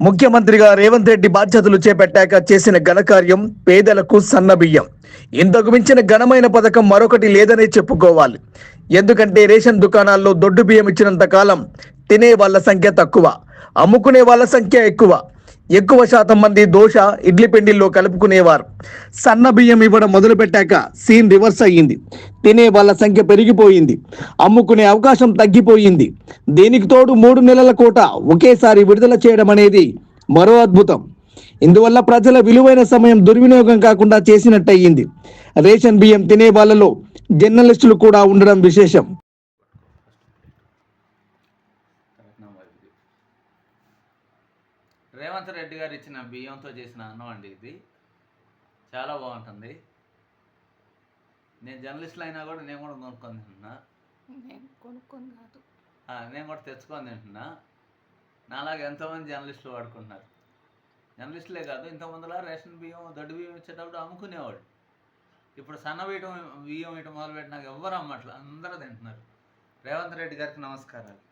ముఖ్యమంత్రిగా రేవంత్ రెడ్డి బాధ్యతలు చేపట్టాక చేసిన ఘనకార్యం పేదలకు సన్నబియ్యం ఇంతకు మించిన ఘనమైన పథకం మరొకటి లేదనే చెప్పుకోవాలి. ఎందుకంటే రేషన్ దుకాణాల్లో దొడ్డు బియ్యం ఇచ్చినంత కాలం తినే వాళ్ళ సంఖ్య తక్కువ అమ్ముకునే వాళ్ళ సంఖ్య ఎక్కువ. ఎక్కువ శాతం మంది దోశ ఇడ్లీ పిండిల్లో కలుపుకునేవారు. సన్న బియ్యం ఇవ్వడం మొదలుపెట్టాక సీన్ రివర్స్ అయ్యింది. తినే వాళ్ళ సంఖ్య పెరిగిపోయింది. అమ్ముకునే అవకాశం తగ్గిపోయింది. దీనికి తోడు మూడు నెలల కోట ఒకేసారి విడుదల చేయడం అనేది మరో అద్భుతం. ఇందువల్ల ప్రజల విలువైన సమయం దుర్వినియోగం కాకుండా చేసినట్టయింది. రేషన్ బియ్యం తినే వాళ్ళలో జర్నలిస్టులు కూడా ఉండడం విశేషం. రేవంత్ రెడ్డి గారు ఇచ్చిన బియ్యంతో చేసిన అన్నం అండి ఇది. చాలా బాగుంటుంది. నేను జర్నలిస్టులు అయినా కూడా నేను కూడా కొనుక్కొని తింటున్నా. నేను కొనుక్కొని కాదు. నేను కూడా తెచ్చుకొని తింటున్నా. నాలాగా ఎంతోమంది జర్నలిస్టులు వాడుకుంటున్నారు. జర్నలిస్టులే కాదు ఇంతకుముందులా రేషన్ బియ్యం దొడ్డు బియ్యం ఇచ్చేటప్పుడు అమ్ముకునేవాడు ఇప్పుడు సన్న బియ్యం బియ్యం ఇటు మొదలు పెట్టినాక ఎవ్వరు అమ్మట్ల అందరూ తింటున్నారు. రేవంత్ రెడ్డి గారికి నమస్కారాలు.